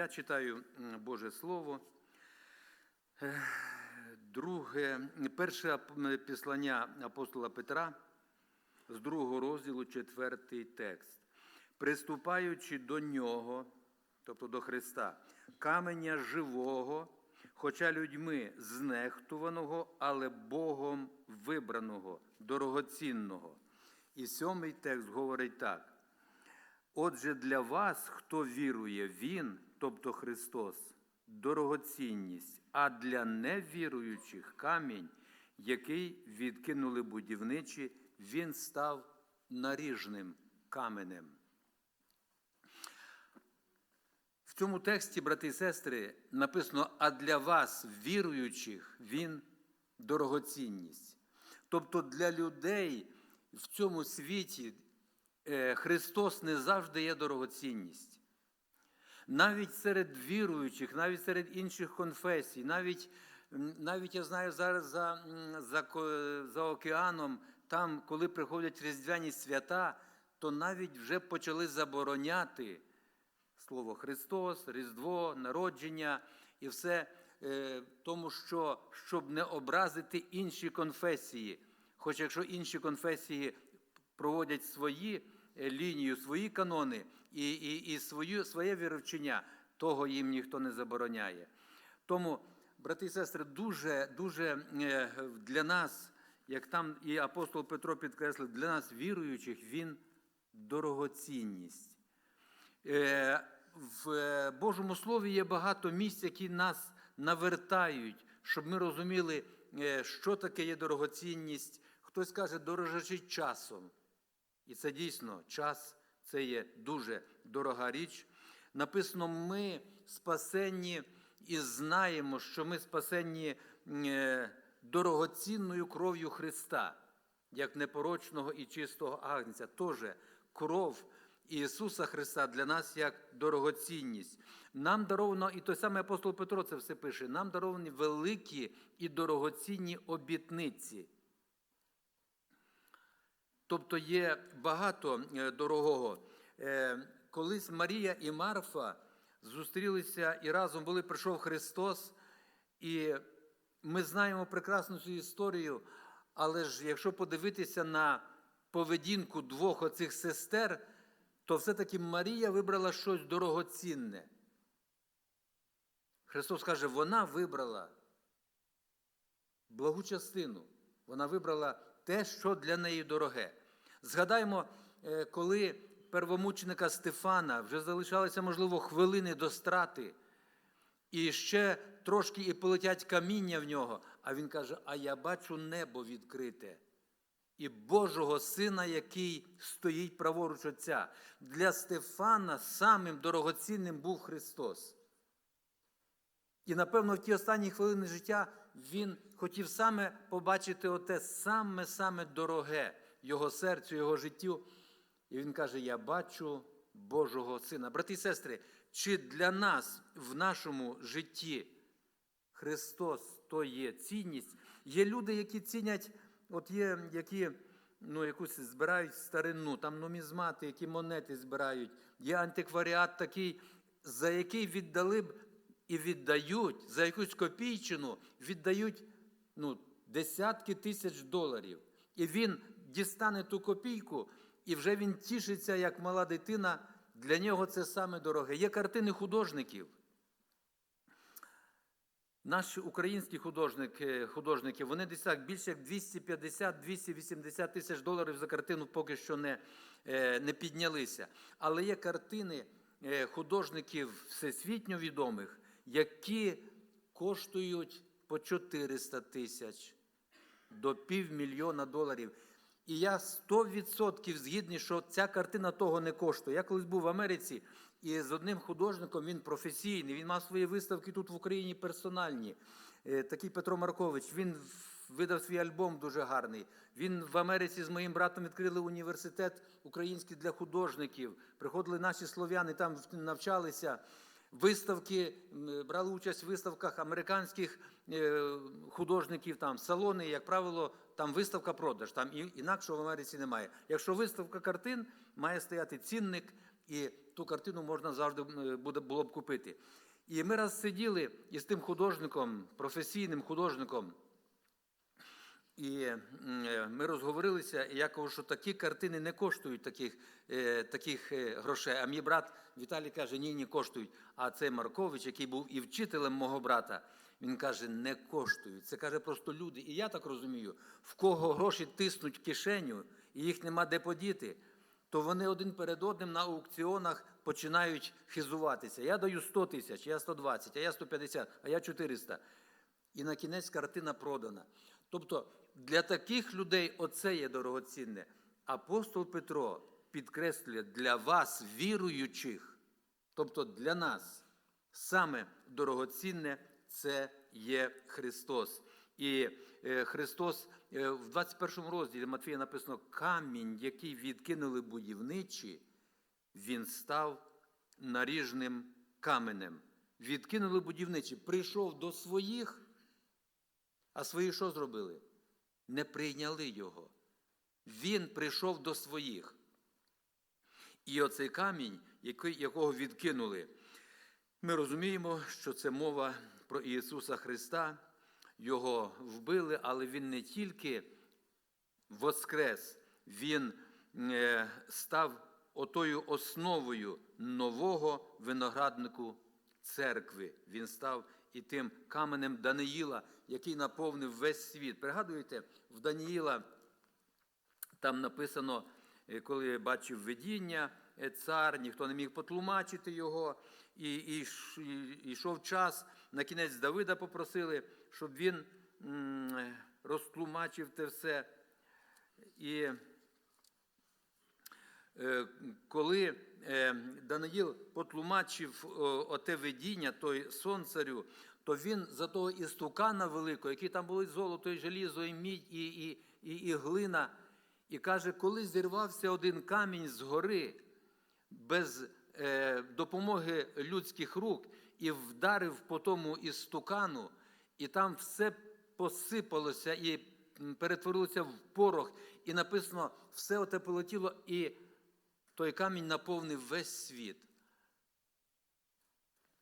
Я читаю Боже Слово. Друге, перше післання апостола Петра з другого розділу, четвертий текст. Приступаючи до нього, тобто до Христа, каменя живого, хоча людьми знехтуваного, але Богом вибраного, дорогоцінного. І сьомий текст говорить так. Отже, для вас, хто вірує, Він, тобто Христос, дорогоцінність, а для невіруючих камінь, який відкинули будівничі, він став наріжним каменем. В цьому тексті, брати і сестри, написано: а для вас, віруючих, він дорогоцінність. Тобто для людей в цьому світі е, Христос не завжди є дорогоцінність. Навіть серед віруючих, навіть серед інших конфесій, навіть, навіть я знаю зараз за, за, за океаном, там, коли приходять різдвяні свята, то навіть вже почали забороняти слово Христос, Різдво, народження і все е, тому, що щоб не образити інші конфесії. Хоч якщо інші конфесії проводять свої лінію, свої канони і, і, і свою, своє віровчення, того їм ніхто не забороняє. Тому, брати і сестри, дуже, дуже е, для нас, як там і апостол Петро підкреслив, для нас віруючих він дорогоцінність. Е, В е, Божому Слові є багато місць, які нас навертають, щоб ми розуміли, е, що таке є дорогоцінність. Хтось каже, дорожачи часом. І це дійсно час це є дуже дорога річ. Написано, ми спасенні і знаємо, що ми спасенні е, дорогоцінною кров'ю Христа, як непорочного і чистого агнця. Тоже кров Ісуса Христа для нас як дорогоцінність. Нам даровано, і той самий апостол Петро це все пише, нам даровані великі і дорогоцінні обітниці. Тобто є багато е, дорогого. Е, Колись Марія і Марфа зустрілися і разом були, прийшов Христос, і ми знаємо прекрасну цю історію, але ж якщо подивитися на поведінку двох оцих сестер, то все-таки Марія вибрала щось дорогоцінне. Христос каже, вона вибрала благу частину. Вона вибрала те, що для неї дороге. Згадаймо, е, коли первомученика Стефана вже залишалися, можливо, хвилини до страти, і ще трошки і полетять каміння в нього, а він каже: А я бачу небо відкрите. І Божого Сина, який стоїть праворуч Отця. Для Стефана самим дорогоцінним був Христос. І, напевно, в ті останні хвилини життя він хотів саме побачити оте саме-саме дороге його серцю, його життю. І він каже: Я бачу Божого Сина. Брати і сестри, чи для нас в нашому житті Христос то є цінність? Є люди, які цінять, от є, які ну, якусь збирають старину, там нумізмати, які монети збирають. Є антикваріат такий, за який віддали б і віддають за якусь копійчину, віддають ну, десятки тисяч доларів. І він дістане ту копійку, і вже він тішиться, як мала дитина. Для нього це саме дороге. Є картини художників. Наші українські художники, художники вони десь так більше як 250-280 тисяч доларів за картину поки що не, е, не піднялися. Але є картини е, художників всесвітньо відомих, які коштують по 400 тисяч до півмільйона доларів. І я 100% згідний, що ця картина того не коштує. Я колись був в Америці і з одним художником, він професійний, він мав свої виставки тут в Україні персональні. Е, Такий Петро Маркович, він видав свій альбом дуже гарний. Він в Америці з моїм братом відкрили університет український для художників. Приходили наші слов'яни, там навчалися. Виставки, брали участь в виставках американських е, художників, там салони, як правило, там виставка продаж, там інакшого в Америці немає. Якщо виставка картин, має стояти цінник, І ту картину можна завжди е, було б купити. І ми раз сиділи із тим художником, професійним художником, і е, ми розговорилися, і я кажу, що такі картини не коштують таких, е, таких е, грошей. А мій брат Віталій каже, ні, не коштують. А цей Маркович, який був і вчителем мого брата, він каже, не коштують. Це каже просто люди. І я так розумію, в кого гроші тиснуть кишеню, і їх нема де подіти, то вони один перед одним на аукціонах починають хизуватися. Я даю 100 тисяч, я 120, а я 150, а я 400. І на кінець картина продана. Тобто для таких людей оце є дорогоцінне. Апостол Петро підкреслює для вас, віруючих, тобто для нас, саме дорогоцінне це є Христос. І е, Христос е, в 21 розділі Матфія написано: камінь, який відкинули будівничі, він став наріжним каменем. Відкинули будівничі, прийшов до своїх, а свої що зробили? Не прийняли його. Він прийшов до своїх. І оцей камінь, якого відкинули, ми розуміємо, що це мова про Ісуса Христа. Його вбили, але Він не тільки воскрес, Він е, став отою основою нового винограднику церкви. Він став і тим каменем Даниїла, який наповнив весь світ. Пригадуєте, в Даниїла там написано, е, коли бачив видіння е, цар, ніхто не міг потлумачити його, і, йшов час. На кінець Давида попросили, щоб він розтлумачив те все. І е, коли Даниїл потлумачив оте видіння, той сон царю, то він за того істукана великого, який там були золото, і желізо, і мідь, і, і, і, і глина, і каже, коли зірвався один камінь з гори без е, допомоги людських рук і вдарив по тому істукану, і там все посипалося і перетворилося в порох, і написано, все оте полетіло, і той камінь наповнив весь світ.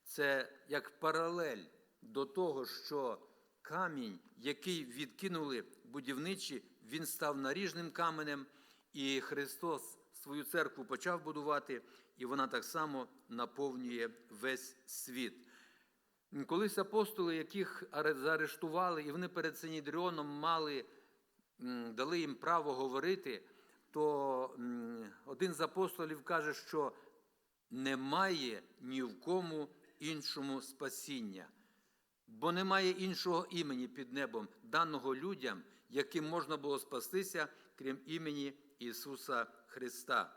Це як паралель до того, що камінь, який відкинули будівничі, він став наріжним каменем, і Христос свою церкву почав будувати, і вона так само наповнює весь світ. Колись апостоли, яких заарештували, і вони перед Синідріоном мали, дали їм право говорити, то один з апостолів каже, що немає ні в кому іншому спасіння, бо немає іншого імені під небом, даного людям, яким можна було спастися, крім імені Ісуса Христа.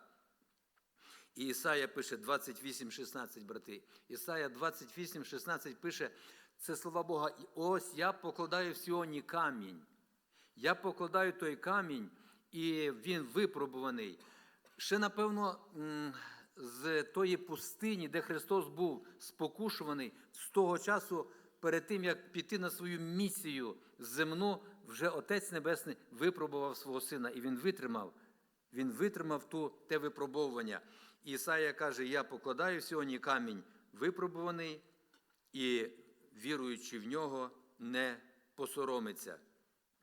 І Ісая пише 28,16, брати. Ісая 28,16 пише, це слова Бога. «І Ось я покладаю в Сіоні камінь. Я покладаю той камінь, і він випробуваний. Ще, напевно, з тої пустині, де Христос був спокушуваний, з того часу, перед тим, як піти на свою місію земну, вже Отець Небесний випробував свого сина, і він витримав. Він витримав ту, те випробовування. Ісая каже: Я покладаю сьогодні камінь випробуваний, і віруючи в нього, не посоромиться.